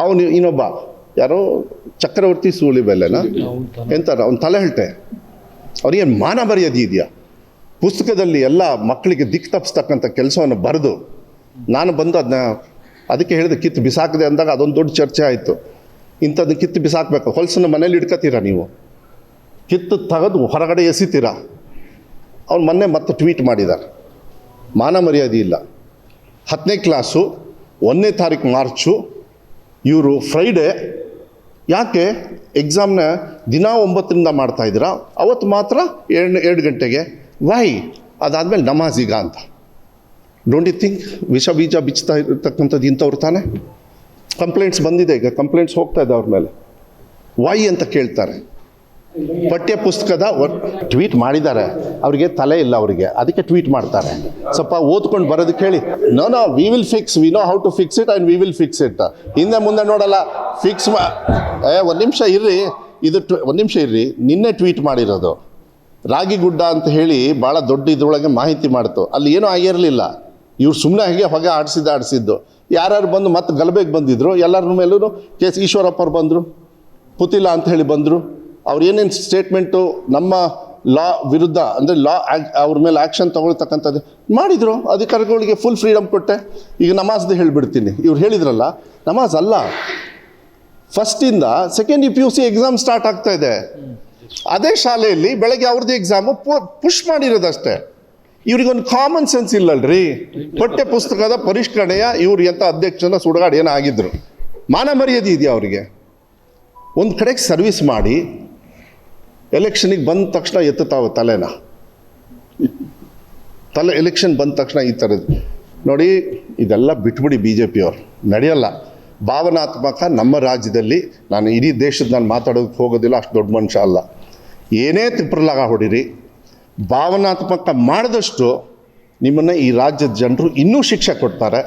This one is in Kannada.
ಅವನು ಇನ್ನೊಬ್ಬ ಯಾರೋ ಚಕ್ರವರ್ತಿ ಸೂಳಿಬೆಲೆನ ಎಂತಾರ? ಅವ್ನು ತಲೆ ಹೇಳ್ತೆ ಅವ್ರಿಗೇನು ಮಾನ ಮರ್ಯಾದೆ ಇದೆಯಾ? ಪುಸ್ತಕದಲ್ಲಿ ಎಲ್ಲ ಮಕ್ಕಳಿಗೆ ದಿಕ್ಕು ತಪ್ಪಿಸ್ತಕ್ಕಂಥ ಕೆಲಸವನ್ನು ಬರೆದು ನಾನು ಬಂದು ಅದನ್ನ ಅದಕ್ಕೆ ಹೇಳಿದೆ ಕಿತ್ತು ಬಿಸಾಕದೆ ಅಂದಾಗ ಅದೊಂದು ದೊಡ್ಡ ಚರ್ಚೆ ಆಯಿತು. ಇಂಥದ್ದು ಕಿತ್ತು ಬಿಸಾಕಬೇಕು. ಹೊಲಸನ್ನು ಮನೇಲಿ ಇಟ್ಕೋತೀರಾ ನೀವು? ಕಿತ್ತು ತೆಗೆದು ಹೊರಗಡೆ ಎಸಿತೀರಾ? ಅವ್ನು ಮೊನ್ನೆ ಮತ್ತೆ ಟ್ವೀಟ್ ಮಾಡಿದ್ದಾರೆ ಮಾನ ಮರ್ಯಾದೆ ಇಲ್ಲ. ಹತ್ತನೇ ಕ್ಲಾಸು ಒಂದನೇ ತಾರೀಕು ಮಾರ್ಚು ಇವರು ಫ್ರೈಡೇ ಯಾಕೆ ಎಕ್ಸಾಮ್ನ ದಿನ ಒಂಬತ್ತರಿಂದ ಮಾಡ್ತಾ ಇದ್ದೀರಾ? ಅವತ್ತು ಮಾತ್ರ ಎರಡು ಎರಡು ಗಂಟೆಗೆ. ವೈ ಅದಾದಮೇಲೆ ನಮಾಜೀಗ ಅಂತ. ಡೋಂಟ್ ಯು ಥಿಂಕ್ ವಿಷ ಬೀಜ ಬಿಚ್ತಾ ಇರತಕ್ಕಂಥದ್ದು ಇಂಥವ್ರು ತಾನೆ? ಕಂಪ್ಲೇಂಟ್ಸ್ ಬಂದಿದೆ ಈಗ. ಕಂಪ್ಲೇಂಟ್ಸ್ ಹೋಗ್ತಾ ಇದೆ ಅವ್ರ ಮೇಲೆ. ವೈ ಅಂತ ಕೇಳ್ತಾರೆ. ಪಠ್ಯ ಪುಸ್ತಕದ ಟ್ವೀಟ್ ಮಾಡಿದ್ದಾರೆ. ಅವರಿಗೆ ತಲೆ ಇಲ್ಲ ಅವರಿಗೆ. ಅದಕ್ಕೆ ಟ್ವೀಟ್ ಮಾಡ್ತಾರೆ. ಸ್ವಲ್ಪ ಓದ್ಕೊಂಡು ಬರೋದಕ್ಕೆ ಹೇಳಿ. No no we will fix we know how to fix it and we will fix it ಹಿಂದೆ ಮುಂದೆ ನೋಡಲ್ಲ. ಫಿಕ್ಸ್ ಮಾ ಏ, ಒಂದು ನಿಮಿಷ ಇರ್ರಿ. ಇದು ಒಂದು ನಿಮಿಷ ಇರ್ರಿ. ನಿನ್ನೆ ಟ್ವೀಟ್ ಮಾಡಿರೋದು. ರಾಗಿ ಗುಡ್ಡ ಅಂತ ಹೇಳಿ ಭಾಳ ದೊಡ್ಡ ಇದ್ರೊಳಗೆ ಮಾಹಿತಿ ಮಾಡ್ತು. ಅಲ್ಲಿ ಏನೂ ಆಗಿರಲಿಲ್ಲ. ಇವ್ರು ಸುಮ್ಮನೆ ಹಾಗೆ ಹೊಗೆ ಆಡಿಸಿದ್ದ ಆಡಿಸಿದ್ದು. ಯಾರ್ಯಾರು ಬಂದು ಮತ್ತೆ ಗಲಭೆಗೆ ಬಂದಿದ್ರು? ಎಲ್ಲರ ಮೇಲೂ ಕೆ ಎಸ್ ಈಶ್ವರಪ್ಪರು ಬಂದರು. ಪುತಿಲ ಅಂತ ಹೇಳಿ ಬಂದರು. ಅವ್ರು ಏನೇನು ಸ್ಟೇಟ್ಮೆಂಟು ನಮ್ಮ ಲಾ ವಿರುದ್ಧ, ಅಂದರೆ ಲಾ ಅವ್ರ ಮೇಲೆ ಆ್ಯಕ್ಷನ್ ತೊಗೊಳ್ತಕ್ಕಂಥದ್ದು ಮಾಡಿದರು. ಅಧಿಕಾರಿಗಳಿಗೆ ಫುಲ್ ಫ್ರೀಡಮ್ ಕೊಟ್ಟೆ. ಈಗ ನಮಾಜ್ದು ಹೇಳಿಬಿಡ್ತೀನಿ. ಇವ್ರು ಹೇಳಿದ್ರಲ್ಲ, ನಮಾಜ್ ಅಲ್ಲ. ಫಸ್ಟಿಂದ second U P U C exam start ಆಗ್ತಾ ಇದೆ. ಅದೇ ಶಾಲೆಯಲ್ಲಿ ಬೆಳಗ್ಗೆ ಅವ್ರದ್ದು ಎಕ್ಸಾಮು ಪುಷ್ ಮಾಡಿರೋದಷ್ಟೇ. ಇವ್ರಿಗೊಂದು ಕಾಮನ್ ಸೆನ್ಸ್ ಇಲ್ಲಲ್ರಿ. ಪಠ್ಯ ಪುಸ್ತಕದ ಪರಿಷ್ಕರಣೆಯ ಇವ್ರು ಎಂಥ ಅಧ್ಯಕ್ಷನ ಸುಡುಗಾಡು ಏನೋ ಆಗಿದ್ರು ಮಾನ ಮರ್ಯಾದೆ ಇದೆಯಾ ಅವರಿಗೆ? ಒಂದು ಕಡೆಗೆ ಸರ್ವಿಸ್ ಮಾಡಿ ಎಲೆಕ್ಷನಿಗೆ ಬಂದ ತಕ್ಷಣ ಎತ್ತುತ್ತಾವ ತಲೆನ? ತಲೆ ಎಲೆಕ್ಷನ್ ಬಂದ ತಕ್ಷಣ ಈ ಥರದ್ದು ನೋಡಿ, ಇದೆಲ್ಲ ಬಿಟ್ಬಿಡಿ ಬಿ ಜೆ ಪಿಯವ್ರು ನಡೆಯಲ್ಲ. ಭಾವನಾತ್ಮಕ ನಮ್ಮ ರಾಜ್ಯದಲ್ಲಿ ನಾನು ಇಡೀ ದೇಶದ ನಾನು ಮಾತಾಡೋದಕ್ಕೆ ಹೋಗೋದಿಲ್ಲ, ಅಷ್ಟು ದೊಡ್ಡ ಮನುಷ್ಯ ಅಲ್ಲ. ಏನೇ ತಿಪ್ಪರಲಾಗ ಹೊಡಿರಿ, ಭಾವನಾತ್ಮಕ ಮಾಡಿದಷ್ಟು ನಿಮ್ಮನ್ನು ಈ ರಾಜ್ಯದ ಜನರು ಇನ್ನೂ ಶಿಕ್ಷೆ ಕೊಡ್ತಾರೆ.